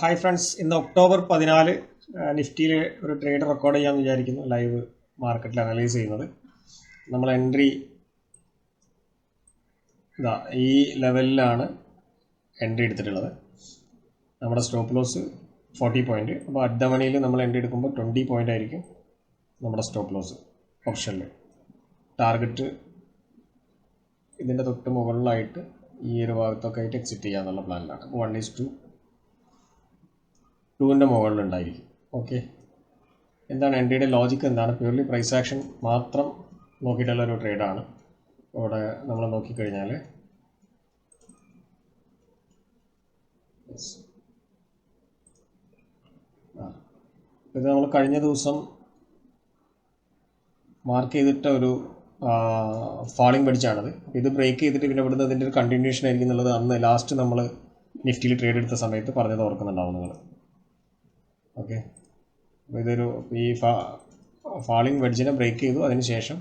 Hi friends. ഇന്ന് October പതിനാല് നിഫ്റ്റിയിൽ ഒരു ട്രേഡ് റെക്കോർഡ് ചെയ്യാമെന്ന് വിചാരിക്കുന്നു. ലൈവ് മാർക്കറ്റിൽ അനലൈസ് ചെയ്യുന്നത്. നമ്മൾ എൻട്രി ഇതാ ഈ ലെവലിലാണ് എൻട്രി എടുത്തിട്ടുള്ളത്. നമ്മുടെ സ്റ്റോപ്പ് ലോസ് ഫോർട്ടി പോയിന്റ് അപ്പോൾ അഡ്ഡ മണിയിൽ നമ്മൾ എൻട്രി എടുക്കുമ്പോൾ ട്വന്റി പോയിന്റ് ആയിരിക്കും നമ്മുടെ സ്റ്റോപ്പ് ലോസ് ഓപ്ഷനിൽ. ടാർഗറ്റ് ഇതിന്റെ തൊട്ട് മുകളിലായിട്ട് ഈ ഒരു ഭാഗത്തൊക്കെ ആയിട്ട് എക്സിറ്റ് ചെയ്യാന്നുള്ള പ്ലാനിലാണ്. വൺ ഈസ് ടു ടുവിന്റെ മുകളിലുണ്ടായിരിക്കും. ഓക്കെ എന്താണ് എൻ ഡിയുടെ ലോജിക്ക് എന്താണ്? പ്യൂർലി പ്രൈസ് ആക്ഷൻ മാത്രം നോക്കിയിട്ടുള്ള ഒരു ട്രേഡാണ് ഇവിടെ നമ്മൾ നോക്കിക്കഴിഞ്ഞാൽ ഇത് നമ്മൾ കഴിഞ്ഞ ദിവസം മാർക്ക് ചെയ്തിട്ട ഒരു ഫാളിംഗ് പഠിച്ചാണത് ഇത് ബ്രേക്ക് ചെയ്തിട്ട് പിന്നെ ഇവിടുന്ന് അതിന്റെ ഒരു കണ്ടിന്യൂഷൻ ആയിരിക്കും എന്നുള്ളത് അന്ന് ലാസ്റ്റ് നമ്മൾ നിഫ്റ്റിയിൽ ട്രേഡ് എടുത്ത സമയത്ത് പറഞ്ഞത് ഓർക്കുന്നുണ്ടാവും നിങ്ങൾ ഓക്കെ. അപ്പോൾ ഇതൊരു ഈ ഫാ ഫാളിംഗ് വെഡ്ജിനെ ബ്രേക്ക് ചെയ്തു. അതിനുശേഷം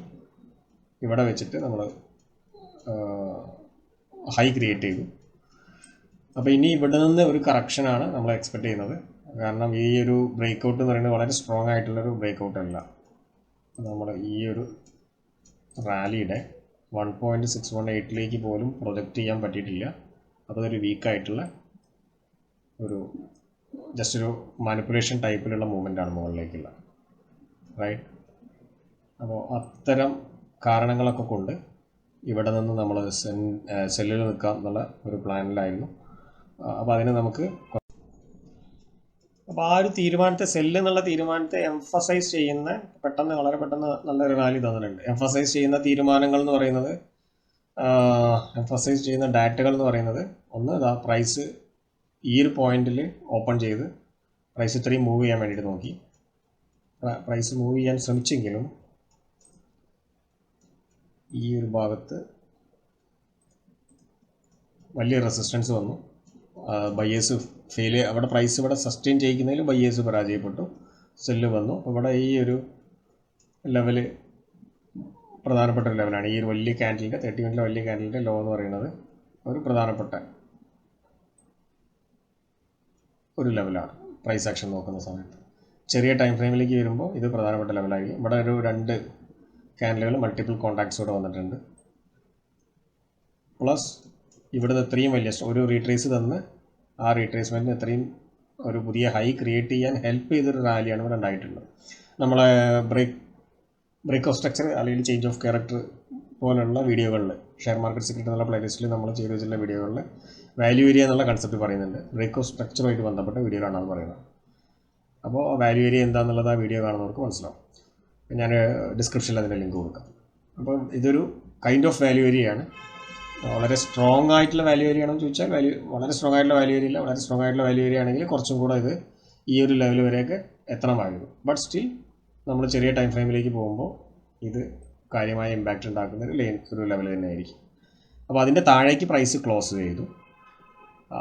ഇവിടെ വെച്ചിട്ട് നമ്മൾ ഹൈ ക്രിയേറ്റ് ചെയ്തു. അപ്പോൾ ഇനി ഇവിടെ നിന്ന് ഒരു കറക്ഷനാണ് നമ്മൾ എക്സ്പെക്ട് ചെയ്യുന്നത്. കാരണം ഈ ഒരു ബ്രേക്ക് ഔട്ട് എന്ന് പറയുന്നത് വളരെ സ്ട്രോങ് ആയിട്ടുള്ളൊരു ബ്രേക്ക് ഔട്ട് അല്ല നമ്മൾ ഈ ഒരു റാലിയുടെ വൺ പോയിന്റ് സിക്സ് വൺ എയ്റ്റിലേക്ക് പോലും പ്രൊജക്റ്റ് ചെയ്യാൻ പറ്റിയിട്ടില്ല. അതൊരു വീക്കായിട്ടുള്ള ഒരു ജസ്റ്റ് ഒരു മാനിപ്പുലേഷൻ ടൈപ്പിലുള്ള മൂവ്മെന്റ് ആണ് മുകളിലേക്കുള്ള. റൈറ്റ് അപ്പോൾ അത്തരം കാരണങ്ങളൊക്കെ കൊണ്ട് ഇവിടെ നിന്ന് നമ്മൾ സെൻ സെല്ലിൽ നിൽക്കാം എന്നുള്ള ഒരു പ്ലാനിലായിരുന്നു അപ്പോൾ അതിന് നമുക്ക് അപ്പോൾ ആ ഒരു തീരുമാനത്തെ സെല്ല് എന്നുള്ള തീരുമാനത്തെ എംഫസൈസ് ചെയ്യുന്ന പെട്ടെന്ന് വളരെ പെട്ടെന്ന് നല്ലൊരു വാല്യൂ തന്നിട്ടുണ്ട്. എംഫസൈസ് ചെയ്യുന്ന തീരുമാനങ്ങൾ എന്ന് പറയുന്നത് എംഫസൈസ് ചെയ്യുന്ന ഡാറ്റകൾ എന്ന് പറയുന്നത് ഒന്ന് പ്രൈസ് ഈ ഒരു പോയിന്റിൽ ഓപ്പൺ ചെയ്ത് പ്രൈസ് ഇത്രയും മൂവ് ചെയ്യാൻ വേണ്ടിയിട്ട് നോക്കി. പ്രൈസ് മൂവ് ചെയ്യാൻ ശ്രമിച്ചെങ്കിലും ഈ ഒരു ഭാഗത്ത് വലിയ റെസിസ്റ്റൻസ് വന്നു. ബയ്യേഴ്സ് ഫെയിൽ അവിടെ പ്രൈസ് ഇവിടെ സസ്റ്റെയിൻ ചെയ്യിക്കുന്നതിൽ ബയ്യേഴ്സ് പരാജയപ്പെട്ടു. സെല്ല് വന്നു. ഇവിടെ ഈ ഒരു ലെവൽ പ്രധാനപ്പെട്ട ഒരു ലെവലാണ് ഈ ഒരു വലിയ ക്യാൻഡലിന്റെ തേർട്ടി മിനിറ്റിലെ വലിയ ക്യാൻഡലിന്റെ ലോ എന്ന് പറയുന്നത് ഒരു പ്രധാനപ്പെട്ട ഒരു ലെവലാണ് പ്രൈസ് ആക്ഷൻ നോക്കുന്ന സമയത്ത്. ചെറിയ ടൈം ഫ്രെയിമിലേക്ക് വരുമ്പോൾ ഇത് പ്രധാനപ്പെട്ട ലെവലായിരിക്കും ഇവിടെ ഒരു രണ്ട് ക്യാൻഡലുകൾ മൾട്ടിപ്പിൾ കോൺടാക്ട്സ് ഇവിടെ വന്നിട്ടുണ്ട്. പ്ലസ് ഇവിടുന്ന് ഇത്രയും വലിയ ഒരു റീട്രേസ് തന്ന് ആ റീട്രേസ്മെന്റിന് ഇത്രയും ഒരു പുതിയ ഹൈ ക്രിയേറ്റ് ചെയ്യാൻ ഹെൽപ്പ് ചെയ്തൊരു റാലിയാണ് ഇവിടെ ഉണ്ടായിട്ടുള്ളത്. നമ്മളെ ബ്രേക്ക് ബ്രേക്ക് ഓഫ് സ്ട്രക്ചർ അല്ലെങ്കിൽ ചേഞ്ച് ഓഫ് ക്യാരക്ടർ പോലുള്ള വീഡിയോകളിൽ ഷെയർ മാർക്കറ്റ് സെക്രട്ടറി എന്നുള്ള പ്ലേലിസ്റ്റിൽ നമ്മൾ ചെയ്തു വെച്ചിട്ടുള്ള വീഡിയോകളിൽ വാല്യൂ ഏരിയ എന്നുള്ള കൺസെപ്റ്റ് പറയുന്നുണ്ട്. ബ്രേക്ക് ഓഫ് സ്ട്രക്ചറുമായിട്ട് ബന്ധപ്പെട്ട വീഡിയോകളാണ് അത് പറയുന്നത്. അപ്പോൾ വാല്യൂ ഏരിയ എന്താണെന്നുള്ളത് ആ വീഡിയോ കാണുന്നവർക്ക് മനസ്സിലാവും. ഞാൻ ഡിസ്ക്രിപ്ഷനിൽ അതിന്റെ ലിങ്ക് കൊടുക്കാം. അപ്പോൾ ഇതൊരു കൈൻഡ് ഓഫ് വാല്യൂ ഏരിയയാണ് വളരെ സ്ട്രോങ് ആയിട്ടുള്ള വാല്യൂ ഏരിയ ആണെന്ന് ചോദിച്ചാൽ വാല്യൂ വളരെ സ്ട്രോങ് ആയിട്ടുള്ള വാല്യൂ ഏരിയ ഇല്ല. വളരെ സ്ട്രോങ് ആയിട്ടുള്ള വാല്യൂ ഏരിയ ആണെങ്കിൽ കുറച്ചും കൂടെ ഇത് ഈ ഒരു ലെവൽ വരെയൊക്കെ എത്തണമായിരുന്നു ബട്ട് സ്റ്റിൽ നമ്മൾ ചെറിയ ടൈം ഫ്രെയിമിലേക്ക് പോകുമ്പോൾ ഇത് കാര്യമായ ഇമ്പാക്റ്റ് ഉണ്ടാക്കുന്ന ഒരു ലെയിൻ ഒരു ലെവൽ തന്നെയായിരിക്കും. അപ്പോൾ അതിന്റെ താഴേക്ക് പ്രൈസ് ക്ലോസ് ചെയ്തു.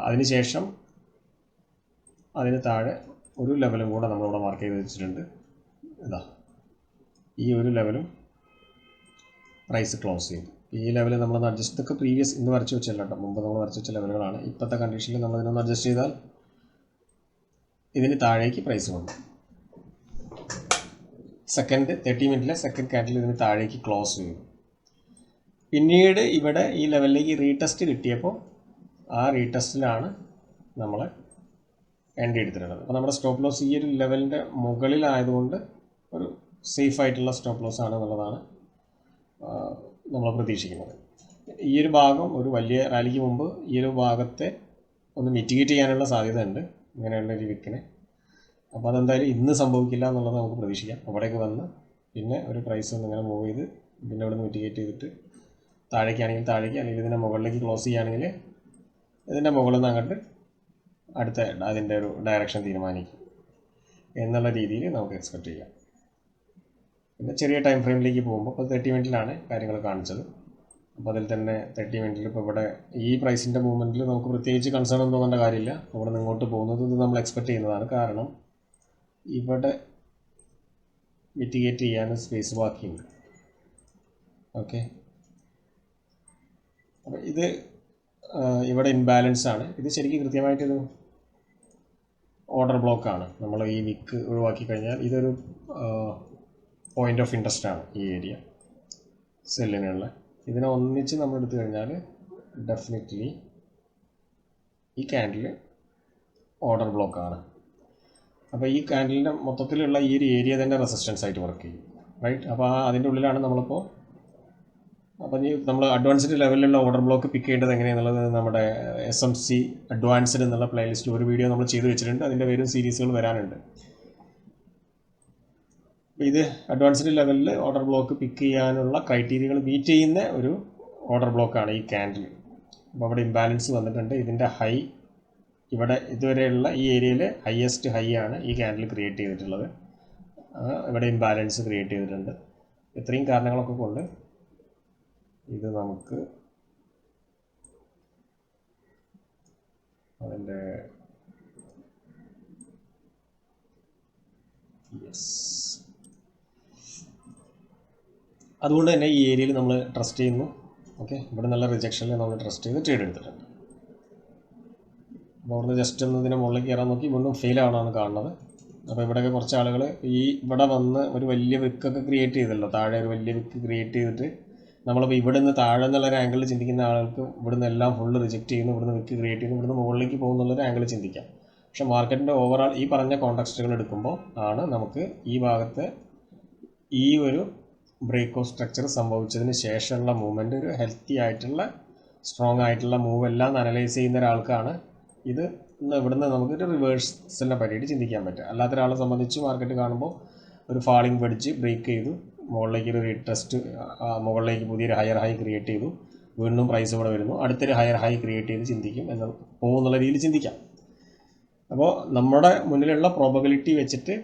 അതിനുശേഷം അതിന് താഴെ ഒരു ലെവലും കൂടെ നമ്മളിവിടെ മാർക്ക് ചെയ്ത് വെച്ചിട്ടുണ്ട്. ഇതാ ഈ ഒരു ലെവലും പ്രൈസ് ക്ലോസ് ചെയ്തു. ഈ ലെവൽ നമ്മൾ അഡ്ജസ്റ്റ് ഇതൊക്കെ പ്രീവിയസ് ഇന്ന് വരച്ച് വെച്ചല്ല കേട്ടോ. മുമ്പ് നമ്മൾ വരച്ച് വെച്ച ലെവലുകളാണ് ഇപ്പോഴത്തെ കണ്ടീഷനിൽ നമ്മൾ ഇതിനൊന്ന് അഡ്ജസ്റ്റ് ചെയ്താൽ ഇതിന് താഴേക്ക് പ്രൈസ് വന്നു സെക്കൻഡ് തേർട്ടി മിനിറ്റിലെ സെക്കൻഡ് കാൻഡിൽ ഇതിന് താഴേക്ക് ക്ലോസ് ചെയ്തു പിന്നീട് ഇവിടെ ഈ ലെവലിലേക്ക് റീടെസ്റ്റ് കിട്ടിയപ്പോൾ ആ റീടെസ്റ്റിലാണ് നമ്മൾ എൻട്രി എടുത്തിട്ടുള്ളത്. അപ്പോൾ നമ്മുടെ സ്റ്റോപ്പ് ലോസ് ഈ ഒരു ലെവലിന്റെ മുകളിലായതുകൊണ്ട് ഒരു സേഫ് ആയിട്ടുള്ള സ്റ്റോപ്പ് ലോസ് ആണ് എന്നുള്ളതാണ് നമ്മൾ പ്രതീക്ഷിക്കുന്നത്. ഈ ഒരു ഭാഗം ഒരു വലിയ റാലിക്ക് മുമ്പ് ഈ ഒരു ഭാഗത്തെ ഒന്ന് മിറ്റിഗേറ്റ് ചെയ്യാനുള്ള സാധ്യത ഉണ്ട് ഇങ്ങനെയുള്ള ഒരു വിക്കിനെ അപ്പോൾ അതെന്തായാലും ഇന്ന് സംഭവിക്കില്ല എന്നുള്ളത് നമുക്ക് പ്രതീക്ഷിക്കാം. അവിടേക്ക് വന്ന് പിന്നെ ഒരു പ്രൈസ് ഒന്ന് ഇങ്ങനെ മൂവ് ചെയ്ത് പിന്നെ അവിടെ നിന്ന് മിറ്റിഗേറ്റ് ചെയ്തിട്ട് താഴേക്കാണെങ്കിൽ താഴേക്ക് അല്ലെങ്കിൽ ഇതിന്റെ മുകളിലേക്ക് ക്ലോസ് ചെയ്യുകയാണെങ്കിൽ ഇതിന്റെ മുകളിൽ നിന്ന് അങ്ങോട്ട് അടുത്ത അതിന്റെ ഒരു ഡയറക്ഷൻ തീരുമാനിക്കും എന്നുള്ള രീതിയിൽ നമുക്ക് എക്സ്പെക്റ്റ് ചെയ്യാം. പിന്നെ ചെറിയ ടൈം ഫ്രെയിമിലേക്ക് പോകുമ്പോൾ ഇപ്പോൾ തേർട്ടി മിനിറ്റിലാണ് കാര്യങ്ങൾ കാണിച്ചത്. അപ്പോൾ അതിൽ തന്നെ തേർട്ടി മിനിറ്റിൽ ഇപ്പോൾ ഇവിടെ ഈ പ്രൈസിന്റെ മൂവ്മെന്റിൽ നമുക്ക് പ്രത്യേകിച്ച് കൺസേൺ ഒന്നും തോന്നേണ്ട കാര്യമില്ല. ഇവിടെ നിന്ന് ഇങ്ങോട്ട് പോകുന്നത് നമ്മൾ എക്സ്പെക്റ്റ് ചെയ്യുന്നതാണ്. കാരണം ഇവിടെ മിറ്റിഗേറ്റ് ചെയ്യാൻ സ്പേസ് ബാക്കിയുണ്ട്. ഓക്കെ അപ്പം ഇത് ഇവിടെ ഇൻബാലൻസ് ആണ്. ഇത് ശരിക്കും കൃത്യമായിട്ടൊരു ഓർഡർ ബ്ലോക്കാണ് നമ്മൾ ഈ വിക്ക് ഒഴിവാക്കി കഴിഞ്ഞാൽ ഇതൊരു പോയിന്റ് ഓഫ് ഇൻട്രസ്റ്റ് ആണ് ഈ ഏരിയ സെല്ലിനുള്ള ഇതിനെ ഒന്നിച്ച് നമ്മൾ എടുത്തു കഴിഞ്ഞാൽ ഡെഫിനറ്റ്ലി ഈ ക്യാൻഡിൽ ഓർഡർ ബ്ലോക്കാണ് അപ്പോൾ ഈ കാൻഡിലിന്റെ മൊത്തത്തിലുള്ള ഈ ഒരു ഏരിയ തന്നെ റെസിസ്റ്റൻസ് ആയിട്ട് വർക്ക് ചെയ്യും. റൈറ്റ് അപ്പോൾ ആ അതിന്റെ ഉള്ളിലാണ് നമ്മളിപ്പോൾ അപ്പോൾ ഈ നമ്മൾ അഡ്വാൻസ്ഡ് ലെവലിലുള്ള ഓർഡർ ബ്ലോക്ക് പിക്ക് ചെയ്യേണ്ടത് എങ്ങനെയാണെന്നുള്ളത് നമ്മുടെ എസ് എം സി അഡ്വാൻസ്ഡ് എന്നുള്ള പ്ലേലിസ്റ്റ് ഒരു വീഡിയോ നമ്മൾ ചെയ്ത് വെച്ചിട്ടുണ്ട്. അതിന്റെ പേരും സീരീസുകൾ വരാനുണ്ട്. ഇത് അഡ്വാൻസ്ഡ് ലെവലിൽ ഓർഡർ ബ്ലോക്ക് പിക്ക് ചെയ്യാനുള്ള ക്രൈറ്റീരിയകൾ മീറ്റ് ചെയ്യുന്ന ഒരു ഓർഡർ ബ്ലോക്കാണ് ഈ ക്യാൻഡിൽ അപ്പോൾ അവിടെ ഇംബാലൻസ് വന്നിട്ടുണ്ട്. ഇതിന്റെ ഹൈ ഇവിടെ ഇതുവരെയുള്ള ഈ ഏരിയയിൽ ഹയസ്റ്റ് ഹൈ ആണ് ഈ ക്യാൻഡിൽ ക്രിയേറ്റ് ചെയ്തിട്ടുള്ളത്. ഇവിടെ ഇംബാലൻസ് ക്രിയേറ്റ് ചെയ്തിട്ടുണ്ട്. ഇത്രയും കാരണങ്ങളൊക്കെ കൊണ്ട് ഇത് നമുക്ക് അതിന്റെ യെസ് അതുകൊണ്ട് തന്നെ ഈ ഏരിയയിൽ നമ്മൾ ട്രസ്റ്റ് ചെയ്യുന്നു. ഓക്കെ ഇവിടെ നല്ല റിജക്ഷനിൽ നമ്മൾ ട്രസ്റ്റ് ചെയ്ത് ട്രേഡ് എടുത്തിട്ടുണ്ട്. അവിടുന്ന് ജസ്റ്റ് ഒന്ന് ഇതിനെ മുകളിൽ കയറാൻ നോക്കി വീണ്ടും ഫെയിൽ ആവണമെന്ന് കാണുന്നത്. അപ്പോൾ ഇവിടെയൊക്കെ കുറച്ച് ആളുകൾ ഈ ഇവിടെ വന്ന് ഒരു വലിയ വിക്കൊക്കെ ക്രിയേറ്റ് ചെയ്തല്ലോ. താഴെ ഒരു വലിയ വിക്ക് ക്രിയേറ്റ് ചെയ്തിട്ട് നമ്മളിപ്പോൾ ഇവിടെ നിന്ന് താഴെ എന്നുള്ള ഒരു ആംഗിളിൽ ചിന്തിക്കുന്ന ആൾക്ക് ഇവിടുന്ന് എല്ലാം ഫുള്ള് റിജക്റ്റ് ചെയ്യുന്നു ഇവിടുന്ന് വിക്ക് ക്രിയേറ്റ് ചെയ്യുന്നു ഇവിടുന്ന് മുകളിലേക്ക് പോകുന്നുള്ളൊരു ആംഗിൾ ചിന്തിക്കാം. പക്ഷേ മാർക്കറ്റിന്റെ ഓവറോൾ ഈ പറഞ്ഞ കോൺടാക്സ്റ്റുകൾ എടുക്കുമ്പോൾ ആണ് നമുക്ക് ഈ ഭാഗത്ത് ഈ ഒരു ബ്രേക്ക് ഓഫ് സ്ട്രക്ചർ സംഭവിച്ചതിന് ശേഷമുള്ള മൂവ്മെന്റ് ഒരു ഹെൽത്തി ആയിട്ടുള്ള സ്ട്രോങ് ആയിട്ടുള്ള മൂവ് എല്ലാം അനലൈസ് ചെയ്യുന്ന ഒരാൾക്കാണ് ഇത് ഇവിടുന്ന് നമുക്ക് റിവേഴ്സിനെ പറ്റിയിട്ട് ചിന്തിക്കാൻ പറ്റുക അല്ലാത്ത ഒരാളെ സംബന്ധിച്ച് മാർക്കറ്റ് കാണുമ്പോൾ ഒരു ഫാളിംഗ് പഠിച്ച് ബ്രേക്ക് ചെയ്തു. മുകളിലേക്ക് ഒരു ഇൻട്രസ്റ്റ് മുകളിലേക്ക് പുതിയൊരു ഹയർ ഹൈ ക്രിയേറ്റ് ചെയ്തു. വീണ്ടും പ്രൈസ് ഇവിടെ വരുന്നു. അടുത്തൊരു ഹയർ ഹൈ ക്രിയേറ്റ് ചെയ്ത് ചിന്തിക്കും എന്ന് പോകുന്നുള്ള രീതിയിൽ ചിന്തിക്കാം. അപ്പോൾ നമ്മുടെ മുന്നിലുള്ള പ്രോബബിലിറ്റി വെച്ചിട്ട്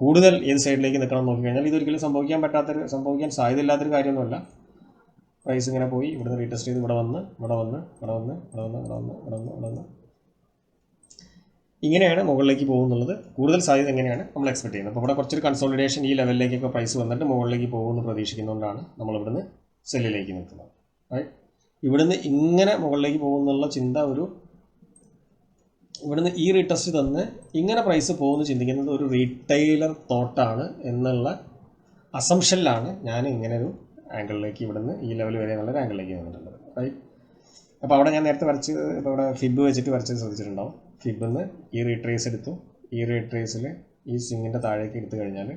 കൂടുതൽ ഏത് സൈഡിലേക്ക് നിൽക്കണം നോക്കിക്കഴിഞ്ഞാൽ ഇതൊരിക്കലും സംഭവിക്കാൻ പറ്റാത്തൊരു സംഭവിക്കാൻ സാധ്യതയില്ലാത്തൊരു കാര്യമൊന്നുമല്ല. പ്രൈസ് ഇങ്ങനെ പോയി. ഇവിടുന്ന് റീടെസ്റ്റ് ചെയ്ത് ഇവിടെ വന്ന് ഇവിടെ വന്ന് ഇവിടെ വന്ന് ഇവിടെ വന്ന് ഇവിടെ വന്ന് ഇവിടെ വന്ന് ഇവിടെ വന്ന്. ഇങ്ങനെയാണ് മുകളിലേക്ക് പോകുന്നുള്ളത്. കൂടുതൽ സാധ്യത എങ്ങനെയാണ് നമ്മൾ എക്സ്പെക്ട് ചെയ്യുന്നത്. അപ്പോൾ ഇവിടെ കുറച്ചൊരു കൺസോളിഡേഷൻ ഈ ലെവലിലേക്കൊക്കെ പ്രൈസ് വന്നിട്ട് മുകളിലേക്ക് പോകുമെന്ന് പ്രതീക്ഷിക്കുന്നതുകൊണ്ടാണ് നമ്മൾ ഇവിടുന്ന് സെല്ലിലേക്ക് നിൽക്കുന്നത്. റൈറ്റ് ഇവിടുന്ന് ഇങ്ങനെ മുകളിലേക്ക് പോകുന്നുള്ള ചിന്ത ഒരു ഇവിടുന്ന് ഈ റീടെസ്റ്റ് തന്ന് ഇങ്ങനെ പ്രൈസ് പോകുമെന്ന് ചിന്തിക്കുന്നത് ഒരു റീറ്റെയിലർ തോട്ടാണ് എന്നുള്ള അസംഷനിലാണ് ഞാൻ ഇങ്ങനെ ഒരു ആംഗിളിലേക്ക് ഇവിടുന്ന് ഈ ലെവൽ വരെ എന്നുള്ള ആംഗിളിലേക്ക് വന്നിട്ടുണ്ട് റൈറ്റ് അപ്പോൾ അവിടെ ഞാൻ നേരത്തെ വരച്ച് ഇപ്പോൾ അവിടെ ഫിബ് വെച്ചിട്ട് വരച്ചത് ശ്രദ്ധിച്ചിട്ടുണ്ടാവും. ഫിബിൽ നിന്ന് ഈ റീട്രേസ് എടുത്തു. ഈ റീട്രേസിൽ ഈ സിങ്ങിന്റെ താഴേക്ക് എടുത്തു കഴിഞ്ഞാൽ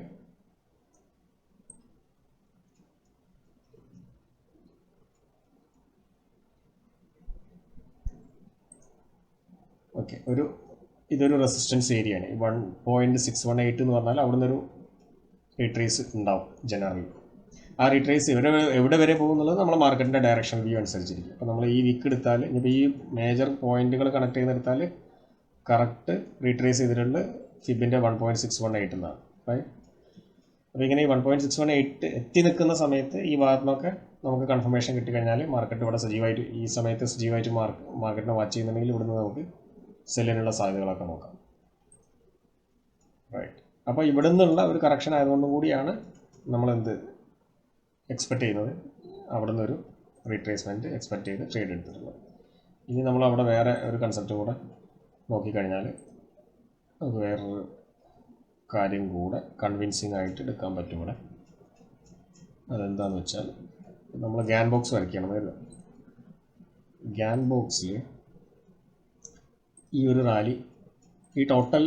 ഓക്കെ ഒരു ഇതൊരു റെസിസ്റ്റൻസ് ഏരിയയാണ് one point six one eight എന്ന് പറഞ്ഞാൽ അവിടെ ഒരു റീട്രേസ് ഉണ്ടാവും ജനറലി ആ റിട്രേസ് എവിടെ എവിടെ വരെ പോകുന്നുള്ളത് നമ്മൾ മാർക്കറ്റിന്റെ ഡയറക്ഷൻ വ്യൂ അനുസരിച്ചിരിക്കും. അപ്പോൾ നമ്മൾ ഈ വിക്ക് എടുത്താൽ ഇനിയിപ്പോൾ ഈ മേജർ പോയിന്റുകൾ കണക്ട് ചെയ്തെടുത്താൽ കറക്റ്റ് റീട്രേസ് ചെയ്തിട്ടുണ്ട് ഫിബിന്റെ one point six one eight എന്നാണ്. റൈറ്റ് അപ്പോൾ ഇങ്ങനെ ഈ one point six one eight എത്തി നിൽക്കുന്ന സമയത്ത് ഈ ഭാഗത്തുനിന്നൊക്കെ നമുക്ക് കൺഫർമേഷൻ കിട്ടിക്കഴിഞ്ഞാൽ മാർക്കറ്റ് ഇവിടെ സജീവമായിട്ട് ഈ സമയത്ത് സജീവമായിട്ട് മാർക്ക് മാർക്കറ്റിനെ വാച്ച് ചെയ്യുന്നുണ്ടെങ്കിൽ ഇവിടുന്ന് നമുക്ക് സെല്ലിനുള്ള സാധ്യതകളൊക്കെ നോക്കാം. റൈറ്റ് അപ്പോൾ ഇവിടെ നിന്നുള്ള ഒരു കറക്ഷൻ ആയതുകൊണ്ടും കൂടിയാണ് നമ്മളെന്ത് എക്സ്പെക്ട് ചെയ്യുന്നത് അവിടെ നിന്നൊരു റീട്രേസ്മെന്റ് എക്സ്പെക്ട് ചെയ്ത് ട്രേഡ് എടുത്തിട്ടുള്ളത്. ഇനി നമ്മൾ അവിടെ വേറെ ഒരു കൺസെപ്റ്റ് കൂടെ നോക്കിക്കഴിഞ്ഞാൽ അത് വേറൊരു കാര്യം കൂടെ കൺവിൻസിങ് ആയിട്ട് എടുക്കാൻ പറ്റും ഇവിടെ. അതെന്താണെന്ന് വെച്ചാൽ നമ്മൾ ഗ്യാൻ ബോക്സ് വരയ്ക്കണം വരുന്നത് ഗ്യാൻ ബോക്സിൽ ഈ ഒരു റാലി ഈ ടോട്ടൽ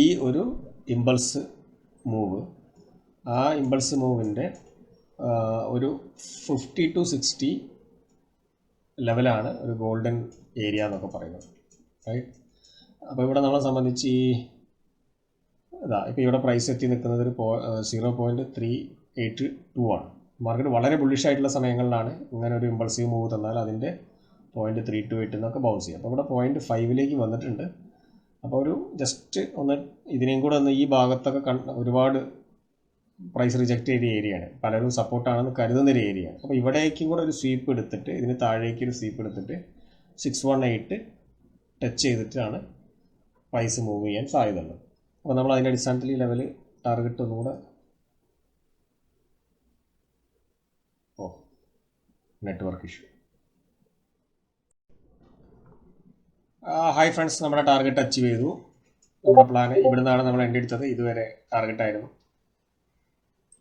ഈ ഒരു ഇമ്പൾസ് മൂവ് ആ ഇമ്പൾസ് മൂവിന്റെ ഒരു ഫിഫ്റ്റി ടു സിക്സ്റ്റി ലെവലാണ് ഒരു ഗോൾഡൻ ഏരിയ എന്നൊക്കെ പറയുന്നത്. റൈറ്റ് അപ്പോൾ ഇവിടെ നമ്മളെ സംബന്ധിച്ച് ഈ ഇതാ ഇപ്പോൾ ഇവിടെ പ്രൈസ് എത്തി നിൽക്കുന്നത് ഒരു പോ zero point three eight two ആണ്. മാർക്കറ്റ് വളരെ ബുള്ളിഷ് ആയിട്ടുള്ള സമയങ്ങളിലാണ് ഇങ്ങനെ ഒരു ഇമ്പൾസീവ് മൂവ് തന്നാൽ അതിന്റെ പോയിന്റ് ത്രീ ടു എയ്റ്റ് എന്നൊക്കെ ബൗൺസ് ചെയ്യും അപ്പോൾ ഇവിടെ പോയിന്റ് ഫൈവിലേക്ക് വന്നിട്ടുണ്ട്. അപ്പോൾ ഒരു ജസ്റ്റ് ഒന്ന് ഇതിനെയും കൂടെ ഒന്ന് ഈ ഭാഗത്തൊക്കെ കൺ ഒരുപാട് പ്രൈസ് റിജക്റ്റ് ചെയ്ത ഏരിയയാണ് പലരും സപ്പോർട്ടാണെന്ന് കരുതുന്ന ഒരു ഏരിയയാണ് അപ്പോൾ ഇവിടേക്കും കൂടെ ഒരു സ്വീപ്പ് എടുത്തിട്ട് ഇതിന് താഴേക്ക് ഒരു സ്വീപ്പ് എടുത്തിട്ട് സിക്സ് വൺ എയ്റ്റ് ടച്ച് ചെയ്തിട്ടാണ് പ്രൈസ് മൂവ് ചെയ്യാൻ സാധ്യതയുള്ളത്. അപ്പോൾ നമ്മൾ അതിന്റെ അടിസ്ഥാനത്തിൽ ഈ ലെവൽ ടാർഗറ്റ് ഒന്നുകൂടെ oh network issue hi friends നമ്മുടെ ടാർഗറ്റ് അച്ചീവ് ചെയ്തു. നമ്മുടെ പ്ലാൻ ഇവിടെ നിന്നാണ് നമ്മൾ എന്റെ എടുത്തത്. ഇതുവരെ ടാർഗറ്റ് ആയിരുന്നു.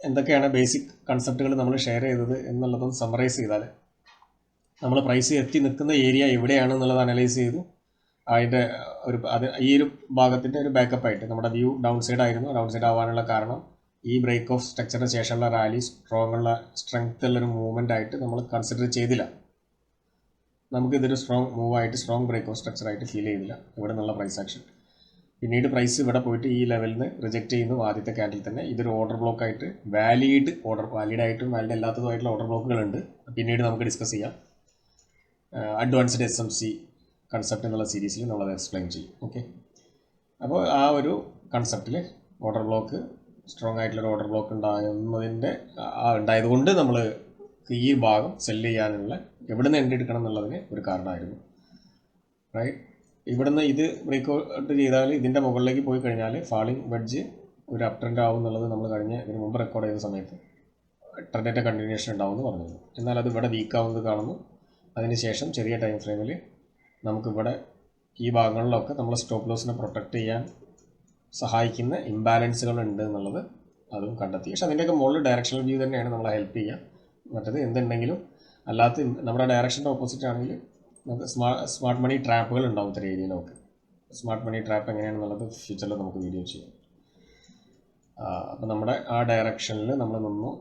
എന്തൊക്കെയാണ് ബേസിക് കൺസെപ്റ്റുകൾ നമ്മൾ ഷെയർ ചെയ്തത് എന്നുള്ളതൊന്ന് സമറൈസ് ചെയ്താൽ നമ്മൾ പ്രൈസ് എത്തി നിൽക്കുന്ന ഏരിയ എവിടെയാണ് എന്നുള്ളത് അനലൈസ് ചെയ്തു. അതിന്റെ ഒരു അത് ഈ ഒരു ഭാഗത്തിന്റെ ഒരു ബാക്കപ്പ് ആയിട്ട് നമ്മുടെ വ്യൂ ഡൗൺ സൈഡ് ആയിരുന്നു. ഡൗൺ സൈഡ് ആവാനുള്ള കാരണം ഈ ബ്രേക്ക് ഓഫ് സ്ട്രക്ചറിന് ശേഷമുള്ള റാലി സ്ട്രോങ് ഉള്ള സ്ട്രെങ്ത് ഉള്ളൊരു മൂവ്മെന്റ് ആയിട്ട് നമ്മൾ കൺസിഡർ ചെയ്തില്ല. നമുക്ക് ഇതൊരു സ്ട്രോങ് മൂവ് ആയിട്ട് സ്ട്രോങ് ബ്രേക്ക് ഓഫ് സ്ട്രക്ചർ ആയിട്ട് ഫീൽ ചെയ്തില്ല. ഇവിടെ നിന്നുള്ള പ്രൈസ് ആക്ഷൻ പിന്നീട് പ്രൈസ് ഇവിടെ പോയിട്ട് ഈ ലെവലിൽ നിന്ന് റിജക്റ്റ് ചെയ്യുന്നു ആദ്യത്തെ കാൻഡിൽ തന്നെ. ഇതൊരു ഓർഡർ ബ്ലോക്ക് ആയിട്ട് വാലിഡ് ഓർഡർ വാലിഡ് ആയിട്ടും വാലിഡ് അല്ലാത്തതുമായിട്ടുള്ള ഓർഡർ ബ്ലോക്കുകളുണ്ട് പിന്നീട് നമുക്ക് ഡിസ്കസ് ചെയ്യാം. Advanced S M C concept എന്നുള്ള സീരീസിൽ നമ്മളത് എക്സ്പ്ലെയിൻ ചെയ്യും. ഓക്കെ അപ്പോൾ ആ ഒരു കൺസെപ്റ്റിൽ ഓർഡർ ബ്ലോക്ക് സ്ട്രോങ് ആയിട്ടുള്ള ഓർഡർ ബ്ലോക്ക് ഉണ്ടാകുന്നതിന്റെ ആ ഉണ്ടായതുകൊണ്ട് നമ്മൾ ഈ ഭാഗം സെല്ല് ചെയ്യാനുള്ള എവിടെ നിന്ന് എന്റെ എടുക്കണം എന്നുള്ളതിന് ഒരു കാരണമായിരുന്നു. റൈറ്റ് ഇവിടുന്ന് ഇത് ബ്രേക്ക് ഔട്ട് ചെയ്താൽ ഇതിന്റെ മുകളിലേക്ക് പോയി കഴിഞ്ഞാൽ ഫാളിംഗ് വെഡ്ജ് ഒരു അപ് ട്രെൻഡ് ആവും എന്നുള്ളത് നമ്മൾ കഴിഞ്ഞ ഇതിന് മുമ്പ് റെക്കോർഡ് ചെയ്ത സമയത്ത്. ട്രെൻഡിന്റെ കണ്ടിന്യൂഷൻ ഉണ്ടാവുമെന്ന് പറഞ്ഞിരുന്നു. എന്നാൽ അത് ഇവിടെ വീക്ക് ആവുന്നത് കാണുന്നു. അതിനുശേഷം ചെറിയ ടൈം ഫ്രെയിമിൽ നമുക്കിവിടെ ഈ ഭാഗങ്ങളിലൊക്കെ നമ്മൾ സ്റ്റോപ്പ് ലോസിനെ പ്രൊട്ടക്റ്റ് ചെയ്യാൻ സഹായിക്കുന്ന ഇംബാലൻസുകൾ ഉണ്ട് എന്നുള്ളത് അതും കണ്ടെത്തി. പക്ഷെ അതിന്റെയൊക്കെ മുകളിൽ ഡയറക്ഷണൽ വ്യൂ തന്നെയാണ് നമ്മളെ ഹെൽപ്പ് ചെയ്യുക മറ്റത് എന്തുണ്ടെങ്കിലും അല്ലാത്ത നമ്മുടെ ഡയറക്ഷന്റെ ഓപ്പോസിറ്റ് ആണെങ്കിൽ നമുക്ക് സ്മാർട്ട് സ്മാർട്ട് മണി ട്രാപ്പുകൾ ഉണ്ടാവും ഇത്ര ഏരിയയിലൊക്കെ സ്മാർട്ട് മണി ട്രാപ്പ് എങ്ങനെയാണെന്നുള്ളത് ഫ്യൂച്ചറിൽ നമുക്ക് വീഡിയോ ചെയ്യാം. അപ്പോൾ നമ്മുടെ ആ ഡയറക്ഷനിൽ നമ്മൾ നിന്നു.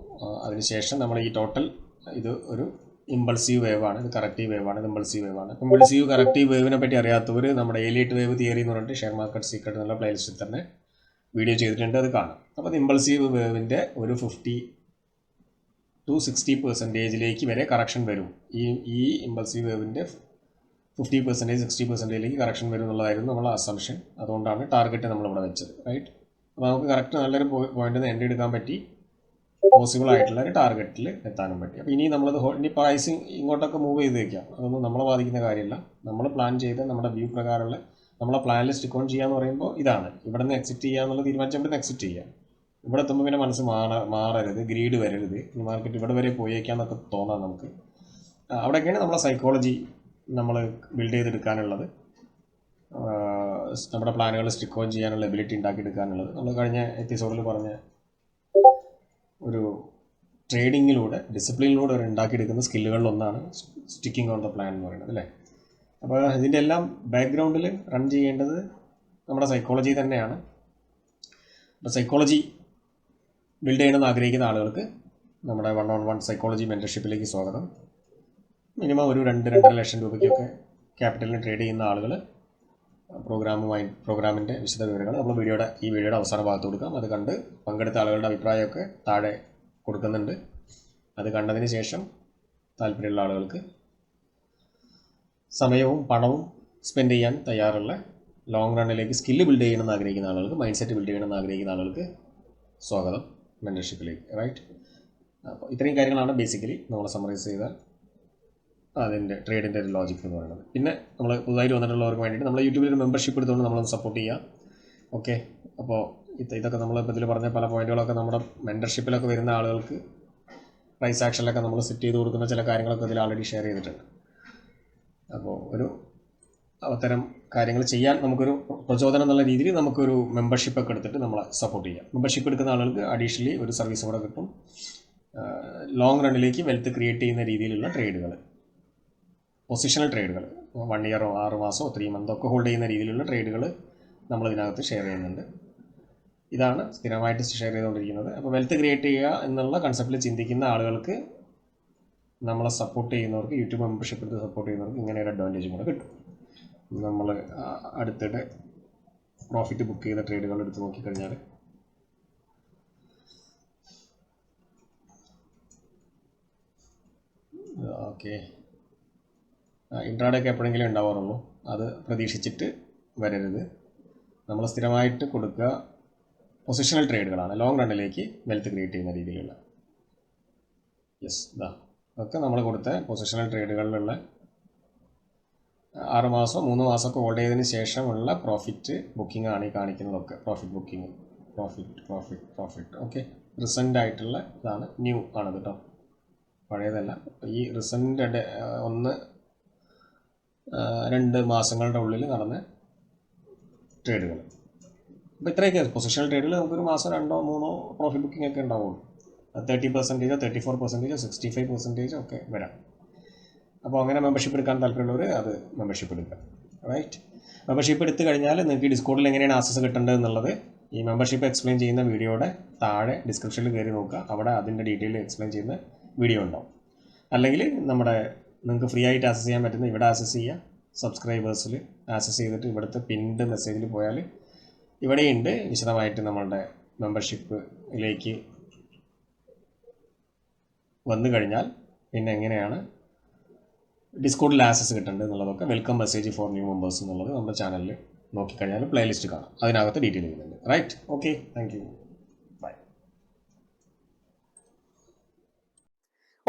അതിനുശേഷം നമ്മൾ ഈ ടോട്ടൽ ഇത് ഒരു ഇമ്പൾസീവ് വേവ് ആണ് ഇത് കറക്റ്റീവ് വേവ് ആണ് ഇമ്പൾസീവ് വേവ് ആണ് ഇമ്പൾസീവ് കറക്റ്റീവ് വേവിനെ പറ്റി അറിയാത്തവർ നമ്മുടെ ഏലിയറ്റ് വേവ് തിയറി എന്ന് പറഞ്ഞിട്ട് ഷെയർ മാർക്കറ്റ് സീക്രട്ട് എന്നുള്ള പ്ലേലിസ്റ്റിൽ തന്നെ വീഡിയോ ചെയ്തിട്ടുണ്ട്. അത് കാണാം. അപ്പോൾ അത് ഇമ്പൾസീവ് വേവിന്റെ ഒരു ഫിഫ്റ്റി ടു സിക്സ്റ്റി പെർസെന്റേജിലേക്ക് വരെ കറക്ഷൻ വരും. ഈ ഈ ഇമ്പൾസീവ് വേവിന്റെ ഫിഫ്റ്റി പെർസെന്റേജ് സിക്സ്റ്റി പെർസെന്റേജിലേക്ക് കറക്ഷൻ വരും എന്നുള്ളതായിരുന്നു നമ്മളെ അസംഷൻ അതുകൊണ്ടാണ് ടാർഗറ്റ് നമ്മൾ ഇവിടെ വെച്ചത് റൈറ്റ് അപ്പോൾ നമുക്ക് കറക്റ്റ് നല്ലൊരു പോയിന്റിൽ നിന്ന് എൻഡ് എടുക്കാൻ പറ്റി. പോസിബിൾ ആയിട്ടുള്ള ഒരു ടാർഗറ്റിൽ എത്താനും പറ്റി. അപ്പോൾ ഇനി നമ്മളത് ഇനി പ്രൈസിങ് ഇങ്ങോട്ടൊക്കെ മൂവ് ചെയ്ത് വയ്ക്കാം അതൊന്നും നമ്മളെ ബാധിക്കുന്ന കാര്യമില്ല. നമ്മൾ പ്ലാൻ ചെയ്ത് നമ്മുടെ വ്യൂ പ്രകാരമുള്ള നമ്മളെ പ്ലാനിൽ സ്റ്റിക്ക് ഓൺ ചെയ്യാന്ന് പറയുമ്പോൾ ഇതാണ്. ഇവിടെ നിന്ന് എക്സിറ്റ് ചെയ്യുക എന്നുള്ള എക്സിറ്റ് ചെയ്യാം ഇവിടെ എത്തുമ്പോൾ പിന്നെ മനസ്സ് മാറ മാറരുത് ഗ്രീഡ് വരരുത്. ഈ മാർക്കറ്റ് ഇവിടെ വരെ പോയേക്കാന്നൊക്കെ തോന്നാം നമുക്ക്. അവിടെയൊക്കെയാണ് നമ്മളെ സൈക്കോളജി നമ്മൾ ബിൽഡ് ചെയ്തെടുക്കാനുള്ളത്. നമ്മുടെ പ്ലാനുകൾ സ്റ്റിക്ക് ഓൺ ചെയ്യാനുള്ള എബിലിറ്റി ഉണ്ടാക്കിയെടുക്കാനുള്ളത്. നമ്മൾ കഴിഞ്ഞ എപ്പിസോഡിൽ പറഞ്ഞ ഒരു ട്രേഡിങ്ങിലൂടെ ഡിസിപ്ലിനിലൂടെ ഒരു ഉണ്ടാക്കിയെടുക്കുന്ന സ്കില്ലുകളിലൊന്നാണ് സ്റ്റിക്കിംഗ് ഓൺ ദ പ്ലാൻ എന്ന് പറയുന്നത് അല്ലേ? അപ്പോൾ ഇതിന്റെ എല്ലാം ബാക്ക്ഗ്രൗണ്ടിൽ റൺ ചെയ്യേണ്ടത് നമ്മുടെ സൈക്കോളജി തന്നെയാണ്. അപ്പോൾ സൈക്കോളജി ബിൽഡ് ചെയ്യണമെന്ന് ആഗ്രഹിക്കുന്ന ആളുകൾക്ക് നമ്മുടെ വൺ ഓൺ വൺ സൈക്കോളജി മെന്റർഷിപ്പിലേക്ക് സ്വാഗതം. മിനിമം ഒരു രണ്ട് രണ്ടര ലക്ഷം രൂപയ്ക്കൊക്കെ ക്യാപിറ്റലിന് ട്രേഡ് ചെയ്യുന്ന ആളുകൾ പ്രോഗ്രാമുമായി പ്രോഗ്രാമിന്റെ വിശദ വിവരങ്ങൾ നമ്മൾ വീഡിയോയുടെ ഈ വീഡിയോയുടെ അവസാന ഭാഗത്ത് കൊടുക്കാം. അത് കണ്ട് പങ്കെടുത്ത ആളുകളുടെ അഭിപ്രായമൊക്കെ താഴെ കൊടുക്കുന്നുണ്ട്. അത് കണ്ടതിന് ശേഷം താല്പര്യമുള്ള ആളുകൾക്ക് സമയവും പണവും സ്പെൻഡ് ചെയ്യാൻ തയ്യാറുള്ള ലോങ് റണ്ണിലേക്ക് സ്കില്ല് ബിൽഡ് ചെയ്യണമെന്ന് ആഗ്രഹിക്കുന്ന ആളുകൾക്ക് മൈൻഡ് സെറ്റ് ബിൽഡ് ചെയ്യണമെന്ന് ആഗ്രഹിക്കുന്ന ആളുകൾക്ക് സ്വാഗതം. മെന്റർഷിപ്പിലേക്ക് റൈറ്റ് അപ്പോൾ ഇത്രയും കാര്യങ്ങളാണ് ബേസിക്കലി നമ്മൾ സമറൈസ് ചെയ്താൽ അതിന്റെ ട്രേഡിന്റെ ഒരു ലോജിക് എന്ന് പറയുന്നത്. പിന്നെ നമ്മൾ പുതുതായിട്ട് വന്നിട്ടുള്ളവർക്ക് വേണ്ടിയിട്ട് നമ്മൾ യൂട്യൂബിൽ ഒരു മെമ്പർഷിപ്പ് എടുത്തുകൊണ്ട് നമ്മളൊന്ന് സപ്പോർട്ട് ചെയ്യുക ഓക്കെ അപ്പോൾ ഇതൊക്കെ നമ്മൾ ഇപ്പോൾ ഇതിൽ പറഞ്ഞ പല പോയിന്റുകളൊക്കെ നമ്മുടെ മെന്റർഷിപ്പിലൊക്കെ വരുന്ന ആളുകൾക്ക് പ്രൈസ് ആക്ഷനിലൊക്കെ നമ്മൾ സെറ്റ് ചെയ്ത് കൊടുക്കുന്ന ചില കാര്യങ്ങളൊക്കെ ഇതിൽ ആൾറെഡി ഷെയർ ചെയ്തിട്ടുണ്ട്. അപ്പോൾ ഒരു അത്തരം കാര്യങ്ങൾ ചെയ്യാൻ നമുക്കൊരു പ്രചോദനം എന്നുള്ള രീതിയിൽ നമുക്കൊരു മെമ്പർഷിപ്പ് ഒക്കെ എടുത്തിട്ട് നമ്മളെ സപ്പോർട്ട് ചെയ്യാം. മെമ്പർഷിപ്പ് എടുക്കുന്ന ആളുകൾക്ക് അഡീഷണലി ഒരു സർവീസ് കൂടെ കിട്ടും. ലോങ് റണ്ണിലേക്ക് വെൽത്ത് ക്രിയേറ്റ് ചെയ്യുന്ന രീതിയിലുള്ള ട്രേഡുകൾ പൊസിഷണൽ ട്രേഡുകൾ വൺ ഇയറോ ആറ് മാസമോ ത്രീ മന്തോ ഒക്കെ ഹോൾഡ് ചെയ്യുന്ന രീതിയിലുള്ള ട്രേഡുകൾ നമ്മൾ ഇതിനകത്ത് ഷെയർ ചെയ്യുന്നുണ്ട്. ഇതാണ് സ്ഥിരമായിട്ട് ഷെയർ ചെയ്തുകൊണ്ടിരിക്കുന്നത്. അപ്പോൾ വെൽത്ത് ക്രിയേറ്റ് ചെയ്യുക എന്നുള്ള കൺസെപ്റ്റിൽ ചിന്തിക്കുന്ന ആളുകൾക്ക് നമ്മളെ സപ്പോർട്ട് ചെയ്യുന്നവർക്ക് യൂട്യൂബ് മെമ്പർഷിപ്പ് എടുത്ത് സപ്പോർട്ട് ചെയ്യുന്നവർക്ക് ഇങ്ങനെ ഒരു അഡ്വാന്റേജും കൂടെ കിട്ടും. നമ്മൾ അടുത്തിടെ പ്രോഫിറ്റ് ബുക്ക് ചെയ്ത ട്രേഡുകൾ എടുത്ത് നോക്കിക്കഴിഞ്ഞാൽ ഓക്കെ ഇൻട്രാഡൊക്കെ എപ്പോഴെങ്കിലും ഉണ്ടാവാറുള്ളൂ. അത് പ്രതീക്ഷിച്ചിട്ട് വരരുത്. നമ്മൾ സ്ഥിരമായിട്ട് കൊടുക്കുക പൊസിഷണൽ ട്രേഡുകളാണ് ലോങ് റണ്ണിലേക്ക് വെൽത്ത് ക്രിയേറ്റ് ചെയ്യുന്ന രീതിയിലുള്ള. യെസ് ഇതാ അതൊക്കെ നമ്മൾ കൊടുത്ത പൊസിഷണൽ ട്രേഡുകളിലുള്ള ആറ് മാസം മൂന്ന് മാസമൊക്കെ ഹോൾഡ് ചെയ്തതിന് ശേഷമുള്ള പ്രോഫിറ്റ് ബുക്കിംഗ് ആണ് ഈ കാണിക്കുന്നതൊക്കെ. Profit booking profit profit profit okay recent ആയിട്ടുള്ള ഇതാണ് ന്യൂ ആണ് കേട്ടോ പഴയതല്ല. ഈ റിസന്റ് ഒന്ന് രണ്ട് മാസങ്ങളുടെ ഉള്ളിൽ നടന്ന ട്രേഡുകൾ. അപ്പോൾ ഇത്രയൊക്കെ പൊസിഷണൽ ട്രേഡിൽ നമുക്കൊരു മാസം രണ്ടോ മൂന്നോ പ്രോഫിറ്റ് ബുക്കിംഗ് ഒക്കെ ഉണ്ടാവുള്ളൂ. തേർട്ടി പെർസെന്റേജോ തേർട്ടി ഫോർ പെർസെന്റേജോ സിക്സ്റ്റി ഫൈവ് പെർസെന്റേജോ ഒക്കെ വരാം. അപ്പോൾ അങ്ങനെ മെമ്പർഷിപ്പ് എടുക്കാൻ താല്പര്യമുള്ളവർ അത് മെമ്പർഷിപ്പ് എടുക്കാം റൈറ്റ് മെമ്പർഷിപ്പ് എടുത്തു കഴിഞ്ഞാൽ നിങ്ങൾക്ക് ഡിസ്കൗണ്ടിൽ എങ്ങനെയാണ് ആക്സസ് കിട്ടേണ്ടത് എന്നുള്ളത് ഈ മെമ്പർഷിപ്പ് എക്സ്പ്ലെയിൻ ചെയ്യുന്ന വീഡിയോയുടെ താഴെ ഡിസ്ക്രിപ്ഷനിൽ കയറി നോക്കുക. അവിടെ അതിന്റെ ഡീറ്റെയിൽ എക്സ്പ്ലെയിൻ ചെയ്യുന്ന വീഡിയോ ഉണ്ടാവും. അല്ലെങ്കിൽ നമ്മുടെ നിങ്ങൾക്ക് ഫ്രീ ആയിട്ട് ആക്സസ് ചെയ്യാൻ പറ്റുന്ന ഇവിടെ ആക്സസ് ചെയ്യുക. സബ്സ്ക്രൈബേഴ്സിൽ ആക്സസ് ചെയ്തിട്ട് ഇവിടുത്തെ പിൻഡ് മെസ്സേജിൽ പോയാൽ ഇവിടെയുണ്ട് വിശദമായിട്ട് നമ്മളുടെ മെമ്പർഷിപ്പിലേക്ക് വന്നു കഴിഞ്ഞാൽ പിന്നെ എങ്ങനെയാണ് ഡിസ്കൗണ്ടിൽ ആക്സസ് കിട്ടേണ്ടത് എന്നുള്ളതൊക്കെ welcome message for new members എന്നുള്ളത് നമ്മുടെ ചാനലിൽ നോക്കിക്കഴിഞ്ഞാൽ പ്ലേലിസ്റ്റ് കാണാം. അതിനകത്ത് ഡീറ്റെയിൽ ചെയ്യുന്നുണ്ട് right okay thank you bye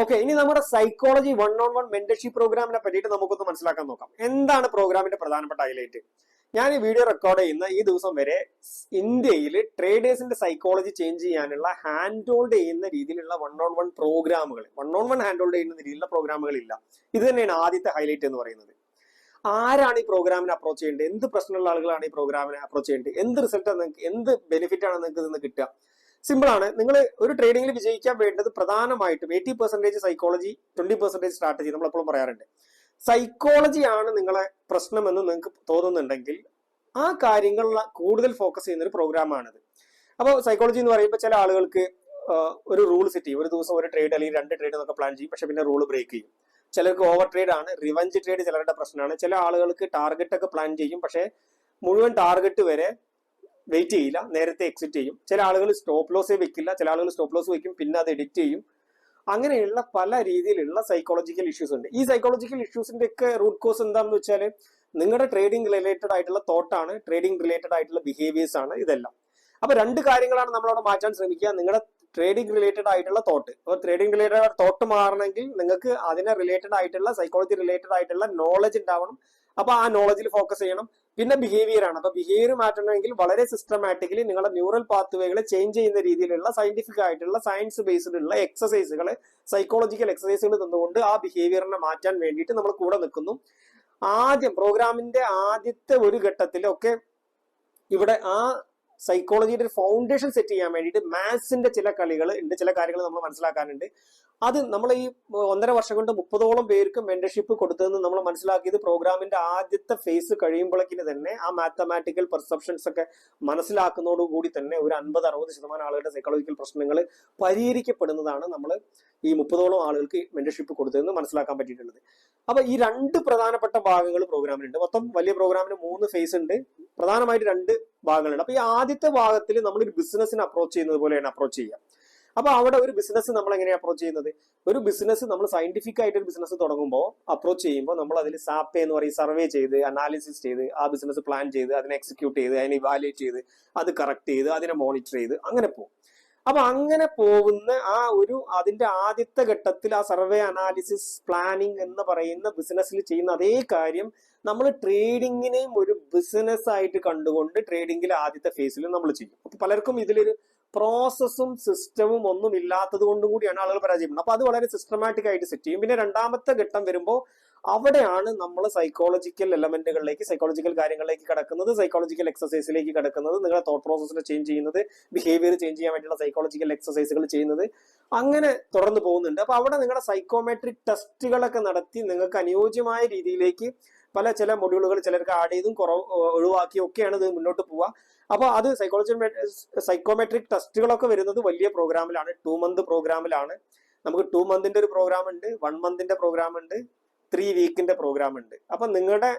okay ഇനി നമ്മുടെ psychology one on one mentorship പ്രോഗ്രാമിനെ പറ്റിയിട്ട് നമുക്കൊന്ന് മനസ്സിലാക്കാൻ നോക്കാം. എന്താണ് പ്രോഗ്രാമിന്റെ പ്രധാനപ്പെട്ട ഹൈലൈറ്റ് ഞാൻ ഈ വീഡിയോ റെക്കോർഡ് ചെയ്യുന്ന ഈ ദിവസം വരെ ഇന്ത്യയിൽ ട്രേഡേഴ്സിന്റെ സൈക്കോളജി ചേഞ്ച് ചെയ്യാനുള്ള ഹാൻഡ് ഹോൾഡ് ചെയ്യുന്ന രീതിയിലുള്ള വൺ ഓൺ വൺ പ്രോഗ്രാമുകൾ one on one hand hold ചെയ്യുന്ന രീതിയിലുള്ള പ്രോഗ്രാമുകൾ ഇല്ല. ഇത് തന്നെയാണ് ആദ്യത്തെ ഹൈലൈറ്റ് എന്ന് പറയുന്നത്. ആരാണ് ഈ പ്രോഗ്രാമിനെ അപ്രോച്ച് ചെയ്യേണ്ടത്? എന്ത് പ്രശ്നമുള്ള ആളുകളാണ് ഈ പ്രോഗ്രാമിനെ അപ്രോച്ച് ചെയ്യേണ്ടത്? എന്ത് റിസൾട്ടാണ് നിങ്ങൾക്ക് എന്ത് ബെനിഫിറ്റ് ആണ് നിങ്ങൾക്ക് ഇതിൽ നിന്ന് കിട്ടുക? സിമ്പിൾ ആണ്. നിങ്ങൾ ഒരു ട്രേഡിംഗിൽ വിജയിക്കാൻ വേണ്ടത് പ്രധാനമായിട്ടും eighty percentage psychology twenty percentage strategy നമ്മൾ എപ്പോഴും പറയാറുണ്ട്. സൈക്കോളജി ആണ് നിങ്ങളെ പ്രശ്നമെന്ന് നിങ്ങൾക്ക് തോന്നുന്നുണ്ടെങ്കിൽ ആ കാര്യങ്ങളിൽ കൂടുതൽ ഫോക്കസ് ചെയ്യുന്ന ഒരു പ്രോഗ്രാമാണിത് അപ്പോൾ സൈക്കോളജി എന്ന് പറയുമ്പോൾ ചില ആളുകൾക്ക് ഒരു റൂൾ സെറ്റ് ചെയ്യും. ഒരു ദിവസം ഒരു ട്രേഡ് അല്ലെങ്കിൽ രണ്ട് ട്രേഡ് എന്നൊക്കെ പ്ലാൻ ചെയ്യും. പക്ഷെ പിന്നെ റൂൾ ബ്രേക്ക് ചെയ്യും. ചിലർക്ക് ഓവർ ട്രേഡ് ആണ്. റിവഞ്ച് ട്രേഡ് ചിലരുടെ പ്രശ്നമാണ്. ചില ആളുകൾക്ക് ടാർഗറ്റ് ഒക്കെ പ്ലാൻ ചെയ്യും. പക്ഷേ മുഴുവൻ ടാർഗറ്റ് വരെ വെയിറ്റ് ചെയ്യില്ല നേരത്തെ എക്സിറ്റ് ചെയ്യും. ചില ആളുകൾ സ്റ്റോപ്പ് ലോസേ വെക്കില്ല ചില ആളുകൾ സ്റ്റോപ്പ് ലോസ് വെക്കും പിന്നെ അത് എഡിറ്റ് ചെയ്യും. അങ്ങനെയുള്ള പല രീതിയിലുള്ള സൈക്കോളജിക്കൽ ഇഷ്യൂസ് ഉണ്ട്. ഈ സൈക്കോളജിക്കൽ ഇഷ്യൂസിന്റെ ഒക്കെ റൂട്ട് കോസ് എന്താണെന്ന് വെച്ചാൽ നിങ്ങളുടെ ട്രേഡിംഗ് റിലേറ്റഡ് ആയിട്ടുള്ള തോട്ടാണ് ട്രേഡിംഗ് റിലേറ്റഡ് ആയിട്ടുള്ള ബിഹേവിയേഴ്സ് ആണ് ഇതെല്ലാം. അപ്പൊ രണ്ട് കാര്യങ്ങളാണ് നമ്മളവിടെ മാറ്റാൻ ശ്രമിക്കുക. നിങ്ങളുടെ ട്രേഡിംഗ് റിലേറ്റഡ് ആയിട്ടുള്ള തോട്ട് അപ്പോൾ ട്രേഡിംഗ് റിലേറ്റഡ് തോട്ട് മാറണമെങ്കിൽ നിങ്ങൾക്ക് അതിനെ റിലേറ്റഡ് ആയിട്ടുള്ള സൈക്കോളജി റിലേറ്റഡ് ആയിട്ടുള്ള നോളജ് ഉണ്ടാവണം. അപ്പൊ ആ നോളജിൽ ഫോക്കസ് ചെയ്യണം. പിന്നെ ബിഹേവിയർ ആണ്. അപ്പൊ ബിഹേവിയർ മാറ്റണമെങ്കിൽ വളരെ സിസ്റ്റമാറ്റിക്കലി നിങ്ങളുടെ ന്യൂറൽ പാത്വേകളെ ചേഞ്ച് ചെയ്യുന്ന രീതിയിലുള്ള സയന്റിഫിക് ആയിട്ടുള്ള സയൻസ് ബേസ്ഡ് ഉള്ള എക്സസൈസുകൾ സൈക്കോളജിക്കൽ എക്സസൈസുകൾ തന്നുകൊണ്ട് ആ ബിഹേവിയറിനെ മാറ്റാൻ വേണ്ടിയിട്ട് നമ്മൾ കൂടെ നിൽക്കുന്നു. ആദ്യം പ്രോഗ്രാമിന്റെ ആദ്യത്തെ ഒരു ഘട്ടത്തിലൊക്കെ ഇവിടെ ആ സൈക്കോളജിയുടെ ഒരു ഫൗണ്ടേഷൻ സെറ്റ് ചെയ്യാൻ വേണ്ടിയിട്ട് മാത്സിന്റെ ചില കളികൾ ഉണ്ട് ചില കാര്യങ്ങൾ നമ്മൾ മനസ്സിലാക്കാനുണ്ട്. അത് നമ്മൾ ഈ ഒന്നര വർഷം കൊണ്ട് മുപ്പതോളം പേർക്ക് മെന്റർഷിപ്പ് കൊടുത്തതെന്ന് നമ്മൾ മനസ്സിലാക്കിയത് പ്രോഗ്രാമിന്റെ ആദ്യത്തെ ഫേസ് കഴിയുമ്പോഴേക്കിന് തന്നെ ആ മാത്തമാറ്റിക്കൽ പെർസെപ്ഷൻസ് ഒക്കെ മനസ്സിലാക്കുന്നതോടുകൂടി തന്നെ ഒരു അൻപത് അറുപത് ശതമാനം ആളുകളുടെ സൈക്കോളജിക്കൽ പ്രശ്നങ്ങൾ പരിഹരിക്കപ്പെടുന്നതാണ് നമ്മൾ ഈ മുപ്പതോളം ആളുകൾക്ക് മെന്റർഷിപ്പ് കൊടുത്തതെന്ന് മനസ്സിലാക്കാൻ പറ്റിയിട്ടുള്ളത്. അപ്പൊ ഈ രണ്ട് പ്രധാനപ്പെട്ട ഭാഗങ്ങൾ പ്രോഗ്രാമിലുണ്ട്. മൊത്തം വലിയ പ്രോഗ്രാമിന് മൂന്ന് ഫേസ് ഉണ്ട്. പ്രധാനമായിട്ട് രണ്ട് ഭാഗങ്ങളുണ്ട്. അപ്പൊ ഈ ആദ്യത്തെ ഭാഗത്തിൽ നമ്മൾ ഒരു ബിസിനസ്സിനെ അപ്രോച്ച് ചെയ്യുന്നത് പോലെയാണ് അപ്രോച്ച് ചെയ്യുക. അപ്പൊ അവിടെ ഒരു ബിസിനസ് നമ്മൾ എങ്ങനെയാണ് അപ്രോച്ച് ചെയ്യുന്നത്? ഒരു ബിസിനസ് നമ്മൾ സയന്റിഫിക് ആയിട്ട് ഒരു ബിസിനസ് തുടങ്ങുമ്പോൾ അപ്രോച്ച് ചെയ്യുമ്പോൾ നമ്മൾ അതിൽ സാപ്പ് എന്ന് പറയും സർവേ ചെയ്ത് അനാലിസിസ് ചെയ്ത് ആ ബിസിനസ് പ്ലാൻ ചെയ്ത് അതിനെ എക്സിക്യൂട്ട് ചെയ്ത് അതിനെ ഇവാലുവേറ്റ് ചെയ്ത് അത് കറക്റ്റ് ചെയ്ത് അതിനെ മോണിറ്റർ ചെയ്ത് അങ്ങനെ പോകും. അപ്പൊ അങ്ങനെ പോകുന്ന ആ ഒരു അതിന്റെ ആദ്യത്തെ ഘട്ടത്തിൽ ആ സർവേ അനാലിസിസ് പ്ലാനിങ് എന്ന് പറയുന്ന ബിസിനസ്സിൽ ചെയ്യുന്ന അതേ കാര്യം നമ്മൾ ട്രേഡിങ്ങിനെയും ഒരു ബിസിനസ് ആയിട്ട് കണ്ടുകൊണ്ട് ട്രേഡിങ്ങിലെ ആദ്യത്തെ ഫേസിൽ നമ്മൾ ചെയ്യും. അപ്പൊ പലർക്കും ഇതിലൊരു പ്രോസസ്സും സിസ്റ്റവും ഒന്നും ഇല്ലാത്തത് കൊണ്ടും കൂടിയാണ് ആളുകൾ പരാജയപ്പെടുന്നത്. അപ്പൊ അത് വളരെ സിസ്റ്റമാറ്റിക് ആയിട്ട് സെറ്റ് ചെയ്യും. പിന്നെ രണ്ടാമത്തെ ഘട്ടം വരുമ്പോൾ അവിടെയാണ് നമ്മൾ സൈക്കോളജിക്കൽ എലമെന്റുകളിലേക്ക് സൈക്കോളജിക്കൽ കാര്യങ്ങളിലേക്ക് കടക്കുന്നത്. സൈക്കോളജിക്കൽ എക്സസൈസിലേക്ക് കിടക്കുന്നത്. നിങ്ങളുടെ തോട്ട് പ്രോസസ്സിനെ ചേഞ്ച് ചെയ്യുന്നത് ബിഹേവിയർ ചേഞ്ച് ചെയ്യാൻ വേണ്ടിയുള്ള സൈക്കോളജിക്കൽ എക്സസൈസുകൾ ചെയ്യുന്നത്. അങ്ങനെ തുടർന്ന് പോകുന്നുണ്ട്. അപ്പൊ അവിടെ നിങ്ങളുടെ സൈക്കോമെട്രിക് ടെസ്റ്റുകളൊക്കെ നടത്തി നിങ്ങൾക്ക് അനുയോജ്യമായ രീതിയിലേക്ക് പല ചില മൊഡ്യൂളുകൾ ചിലർക്ക് ആഡ് ചെയ്തും കുറവ് ഒഴിവാക്കിയും ഒക്കെയാണ് ഇത് മുന്നോട്ട് പോവുക. അപ്പോൾ അത് സൈക്കോളജി സൈക്കോമെട്രിക് ടെസ്റ്റുകളൊക്കെ വരുന്നത് വലിയ പ്രോഗ്രാമിലാണ് ടു മന്ത് പ്രോഗ്രാമിലാണ് നമുക്ക് ടു മന്തിന്റെ ഒരു പ്രോഗ്രാം ഉണ്ട് വൺ മന്തിന്റെ പ്രോഗ്രാം ഉണ്ട് ത്രീ വീക്കിന്റെ പ്രോഗ്രാം ഉണ്ട്. അപ്പൊ നിങ്ങളുടെ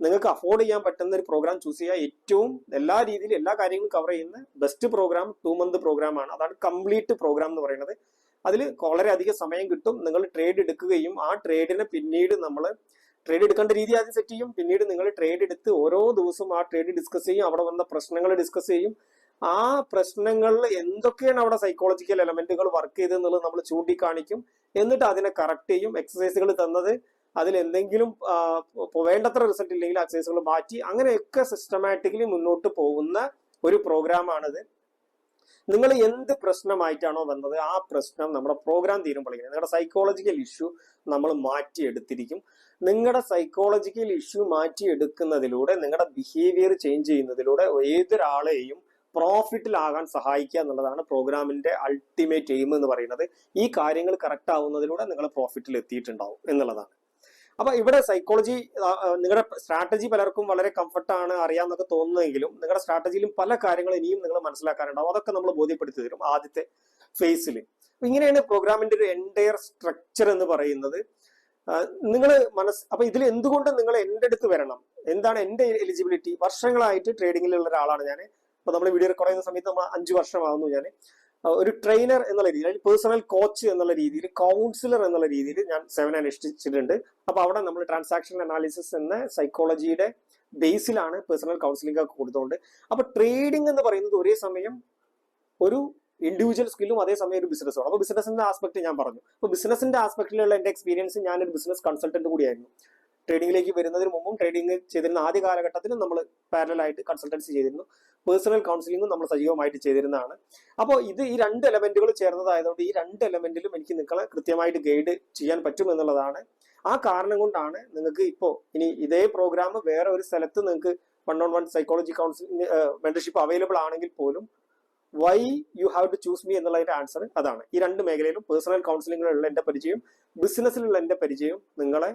നിങ്ങൾക്ക് അഫോർഡ് ചെയ്യാൻ പറ്റുന്ന ഒരു പ്രോഗ്രാം ചൂസ് ചെയ്യുക. ഏറ്റവും എല്ലാ രീതിയിലും എല്ലാ കാര്യങ്ങളും കവർ ചെയ്യുന്ന best programme two month programme ആണ്. അതാണ് കംപ്ലീറ്റ് പ്രോഗ്രാം എന്ന് പറയുന്നത്. അതിൽ വളരെയധികം സമയം കിട്ടും. നിങ്ങൾ ട്രേഡ് എടുക്കുകയും ആ ട്രേഡിനെ പിന്നീട് നമ്മൾ ട്രേഡ് എടുക്കേണ്ട രീതി ആദ്യം സെറ്റ് ചെയ്യും. പിന്നീട് നിങ്ങൾ ട്രേഡ് എടുത്ത് ഓരോ ദിവസവും ആ ട്രേഡ് ഡിസ്കസ് ചെയ്യും. അവിടെ വന്ന പ്രശ്നങ്ങൾ ഡിസ്കസ് ചെയ്യും. ആ പ്രശ്നങ്ങളിൽ എന്തൊക്കെയാണ് അവിടെ സൈക്കോളജിക്കൽ എലമെന്റുകൾ വർക്ക് ചെയ്തെന്നുള്ളത് നമ്മൾ ചൂണ്ടിക്കാണിക്കും. എന്നിട്ട് അതിനെ കറക്റ്റ് ചെയ്യും. എക്സസൈസുകൾ തന്നത് അതിൽ എന്തെങ്കിലും വേണ്ടത്ര റിസൾട്ട് ഇല്ലെങ്കിൽ എക്സസൈസുകൾ മാറ്റി. അങ്ങനെയൊക്കെ സിസ്റ്റമാറ്റിക്കലി മുന്നോട്ട് പോകുന്ന ഒരു പ്രോഗ്രാമാണിത് നിങ്ങൾ എന്ത് പ്രശ്നമായിട്ടാണോ വന്നത് ആ പ്രശ്നം നമ്മുടെ പ്രോഗ്രാം തീരുമ്പോഴേക്കും നിങ്ങളുടെ സൈക്കോളജിക്കൽ ഇഷ്യൂ നമ്മൾ മാറ്റിയെടുത്തിരിക്കും. നിങ്ങളുടെ സൈക്കോളജിക്കൽ ഇഷ്യൂ മാറ്റിയെടുക്കുന്നതിലൂടെ നിങ്ങളുടെ ബിഹേവിയർ ചേഞ്ച് ചെയ്യുന്നതിലൂടെ ഏതൊരാളെയും പ്രോഫിറ്റിലാകാൻ സഹായിക്കുക എന്നുള്ളതാണ് പ്രോഗ്രാമിന്റെ അൾട്ടിമേറ്റ് എയിം എന്ന് പറയുന്നത്. ഈ കാര്യങ്ങൾ കറക്റ്റ് ആവുന്നതിലൂടെ നിങ്ങൾ പ്രോഫിറ്റിൽ എത്തിയിട്ടുണ്ടാവും എന്നുള്ളതാണ്. അപ്പൊ ഇവിടെ സൈക്കോളജി നിങ്ങളുടെ സ്ട്രാറ്റജി പലർക്കും വളരെ കംഫർട്ടാണ് അറിയാമെന്നൊക്കെ തോന്നുന്നെങ്കിലും നിങ്ങളുടെ സ്ട്രാറ്റജിയിലും പല കാര്യങ്ങളും ഇനിയും നിങ്ങൾ മനസ്സിലാക്കാനുണ്ടാവും. അതൊക്കെ നമ്മൾ ബോധ്യപ്പെടുത്തി തരും ആദ്യത്തെ ഫേസിൽ ഇങ്ങനെയാണ് പ്രോഗ്രാമിന്റെ ഒരു എന്റയർ സ്ട്രക്ചർ എന്ന് പറയുന്നത്. നിങ്ങൾ മനസ് അപ്പൊ ഇതിൽ എന്തുകൊണ്ട് നിങ്ങൾ എന്റെ അടുത്ത് വരണം? എന്താണ് എന്റെ എലിജിബിലിറ്റി വർഷങ്ങളായിട്ട് ട്രേഡിങ്ങിലുള്ള ഒരാളാണ് ഞാൻ ഇപ്പൊ നമ്മൾ വീഡിയോ റെക്കോർഡ് ചെയ്യുന്ന സമയത്ത് നമ്മൾ അഞ്ച് വർഷമാകുന്നു ഞാൻ ഒരു ട്രെയിനർ എന്നുള്ള രീതിയിൽ അല്ലെങ്കിൽ പേഴ്സണൽ കോച്ച് എന്നുള്ള രീതിയിൽ കൗൺസിലർ എന്നുള്ള രീതിയിൽ ഞാൻ സെവൻ അനുഷ്ഠിച്ചിട്ടുണ്ട് അപ്പൊ അവിടെ നമ്മൾ ട്രാൻസാക്ഷൻ അനാലിസിസ് എന്ന സൈക്കോളജിയുടെ ബേസിലാണ് പേഴ്സണൽ കൗൺസിലിംഗ് ഒക്കെ കൊടുത്തുകൊണ്ട് അപ്പൊ ട്രേഡിംഗ് എന്ന് പറയുന്നത് ഒരേ സമയം ഒരു ഇൻഡിവിജ്വൽ സ്കില്ലും അതേസമയം ഒരു ബിസിനസ്സും അപ്പോൾ ബിസിനസിന്റെ ആസ്പെക്ട് ഞാൻ പറഞ്ഞു. അപ്പോൾ ബിസിനസിന്റെ ആസ്പെക്റ്റിലുള്ള എന്റെ എക്സ്പീരിയൻസ് ഞാൻ ഒരു ബിസിനസ് കൺസൾട്ടന്റ് കൂടിയായിരുന്നു. ട്രേഡിംഗിലേക്ക് വരുന്നതിന് മുമ്പും ട്രേഡിംഗ് ചെയ്തിരുന്ന ആദ്യ കാലഘട്ടത്തിലും നമ്മൾ പാരലായിട്ട് കൺസൾട്ടൻസി ചെയ്തിരുന്നു. പേഴ്സണൽ കൗൺസിലിംഗും നമ്മൾ സജീവമായിട്ട് ചെയ്തിരുന്നതാണ്. അപ്പോൾ ഇത് ഈ രണ്ട് എലമെന്റുകൾ ചേർന്നതായതുകൊണ്ട് ഈ രണ്ട് എലമെന്റിലും എനിക്ക് നിങ്ങളെ കൃത്യമായിട്ട് ഗൈഡ് ചെയ്യാൻ പറ്റും എന്നുള്ളതാണ്. ആ കാരണം കൊണ്ടാണ് നിങ്ങൾക്ക് ഇപ്പോൾ ഇനി ഇതേ പ്രോഗ്രാം വേറെ ഒരു സ്ഥലത്ത് നിങ്ങൾക്ക് one on one psychology counselling mentorship available ആണെങ്കിൽ പോലും why you have to choose me എന്നുള്ളതിന്റെ ആൻസർ അതാണ്. ഈ രണ്ട് മേഖലയിലും പേഴ്സണൽ കൗൺസിലിംഗിലുള്ള എന്റെ പരിചയം ബിസിനസ്സിലുള്ള എന്റെ പരിചയം നിങ്ങളെ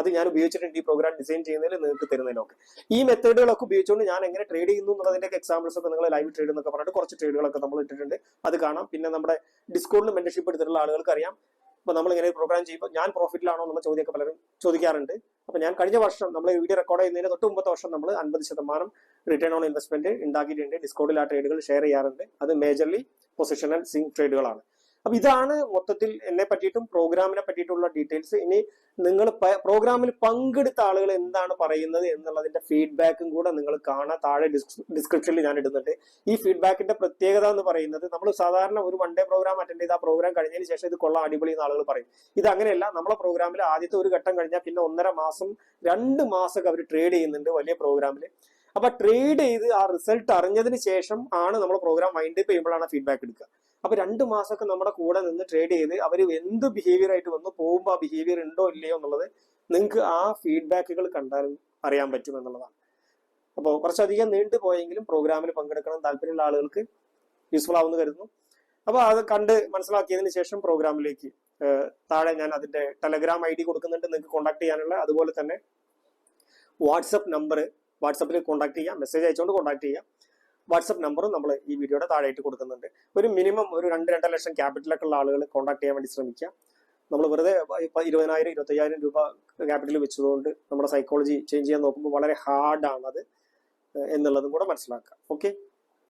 അത് ഞാൻ ഉപയോഗിച്ചിട്ടുണ്ട് ഈ പ്രോഗ്രാം ഡിസൈൻ ചെയ്യുന്നതിൽ നിങ്ങൾക്ക് തരുന്നതിനൊക്കെ. ഈ മെത്തേഡുകളൊക്കെ ഉപയോഗിച്ചുകൊണ്ട് ഞാൻ എങ്ങനെ ട്രേഡ് ചെയ്യുന്നു എന്നുള്ളതിന്റെ എക്സാമ്പിൾസ് ഒക്കെ നിങ്ങൾ ലൈവ് ട്രേഡ് എന്നൊക്കെ പറഞ്ഞിട്ട് കുറച്ച് ട്രേഡുകളൊക്കെ നമ്മൾ ഇട്ടിട്ടുണ്ട്. അത് കാണാം. പിന്നെ നമ്മുടെ ഡിസ്കൗണ്ടിൽ മെന്റർഷിപ്പ് എടുത്തിട്ടുള്ള ആളുകൾക്ക് അറിയാം. അപ്പൊ നമ്മൾ ഇങ്ങനെ പ്രോഗ്രാം ചെയ്യുമ്പോൾ ഞാൻ പ്രോഫിറ്റിലാണോ എന്നുള്ള ചോദ്യമൊക്കെ പലരും ചോദിക്കാറുണ്ട്. അപ്പൊ ഞാൻ കഴിഞ്ഞ വർഷം നമ്മൾ വീഡിയോ റെക്കോർഡ് ചെയ്യുന്നതിന് തൊട്ട് മുമ്പത്തെ വർഷം നമ്മൾ അൻപത് ശതമാനം റിട്ടേൺ ഓൺ ഇൻവെസ്റ്റ്മെന്റ് ഉണ്ടാക്കിയിട്ടുണ്ട്. ഡിസ്കൗണ്ടിൽ ആ ട്രേഡുകൾ ഷെയർ ചെയ്യാറുണ്ട്. അത് മേജർലി ആൻഡ് സിങ് ട്രേഡുകളാണ് അപ്പൊ ഇതാണ് മൊത്തത്തിൽ എന്നെ പറ്റിയിട്ടും പ്രോഗ്രാമിനെ പറ്റിയിട്ടുള്ള ഡീറ്റെയിൽസ് ഇനി നിങ്ങൾ പ്രോഗ്രാമിൽ പങ്കെടുത്ത ആളുകൾ എന്താണ് പറയുന്നത് എന്നുള്ളതിന്റെ ഫീഡ്ബാക്കും കൂടെ നിങ്ങൾ കാണാൻ താഴെ ഡിസ്ക്രിപ്ഷനിൽ ഞാൻ ഇടുന്നുണ്ട്. ഈ ഫീഡ്ബാക്കിന്റെ പ്രത്യേകത എന്ന് പറയുന്നത് നമ്മൾ സാധാരണ ഒരു വൺ ഡേ പ്രോഗ്രാം അറ്റൻഡ് ചെയ്ത ആ പ്രോഗ്രാം കഴിഞ്ഞതിന് ശേഷം ഇത് കൊള്ളാം അടിപൊളി എന്ന് ആളുകൾ പറയും. ഇത് അങ്ങനെയല്ല. നമ്മളെ പ്രോഗ്രാമിൽ ആദ്യത്തെ ഒരു ഘട്ടം കഴിഞ്ഞാൽ പിന്നെ ഒന്നര മാസം രണ്ട് മാസമൊക്കെ അവർ ട്രേഡ് ചെയ്യുന്നുണ്ട് വലിയ പ്രോഗ്രാമിൽ അപ്പൊ ട്രേഡ് ചെയ്ത് ആ റിസൾട്ട് അറിഞ്ഞതിന് ശേഷം ആണ് നമ്മൾ പ്രോഗ്രാം വൈൻഡ് അപ്പ് ചെയ്യുമ്പോഴാണ് ഫീഡ്ബാക്ക് എടുക്കുക. അപ്പൊ രണ്ട് മാസമൊക്കെ നമ്മുടെ കൂടെ നിന്ന് ട്രേഡ് ചെയ്ത് അവർ എന്ത് ബിഹേവിയർ ആയിട്ട് വന്നു പോകുമ്പോൾ ആ ബിഹേവിയർ ഉണ്ടോ ഇല്ലയോ എന്നുള്ളത് നിങ്ങൾക്ക് ആ ഫീഡ്ബാക്കുകൾ കണ്ടാൽ അറിയാൻ പറ്റും എന്നുള്ളതാണ്. അപ്പോൾ കുറച്ചധികം നീണ്ടു പോയെങ്കിലും പ്രോഗ്രാമിൽ പങ്കെടുക്കണം താല്പര്യമുള്ള ആളുകൾക്ക് യൂസ്ഫുൾ ആവുമെന്ന് കരുതുന്നു. അപ്പോൾ അത് കണ്ട് മനസ്സിലാക്കിയതിന് ശേഷം പ്രോഗ്രാമിലേക്ക് താഴെ ഞാൻ അതിന്റെ ടെലഗ്രാം ഐ ഡി കൊടുക്കുന്നുണ്ട് നിങ്ങൾക്ക് കോൺടാക്ട് ചെയ്യാനുള്ള. അതുപോലെ തന്നെ വാട്സപ്പ് നമ്പർ വാട്സപ്പിൽ കോൺടാക്ട് ചെയ്യാം മെസ്സേജ് അയച്ചുകൊണ്ട് കോൺടാക്ട് ചെയ്യാം. വാട്സപ്പ് നമ്പറും നമ്മൾ ഈ വീഡിയോയുടെ താഴെയായിട്ട് കൊടുക്കുന്നുണ്ട്. ഒരു മിനിമം ഒരു രണ്ട് രണ്ടര ലക്ഷം ക്യാപിറ്റലൊക്കെ ഉള്ള ആളുകൾ കോൺടാക്ട് ചെയ്യാൻ വേണ്ടി ശ്രമിക്കുക നമ്മൾ വെറുതെ ഇപ്പം ഇരുപതിനായിരം ഇരുപത്തയ്യായിരം രൂപ ക്യാപിറ്റൽ വെച്ചതുകൊണ്ട് നമ്മുടെ സൈക്കോളജി ചേഞ്ച് ചെയ്യാൻ നോക്കുമ്പോൾ വളരെ ഹാർഡാണത് എന്നുള്ളതും കൂടെ മനസ്സിലാക്കുക ഓക്കെ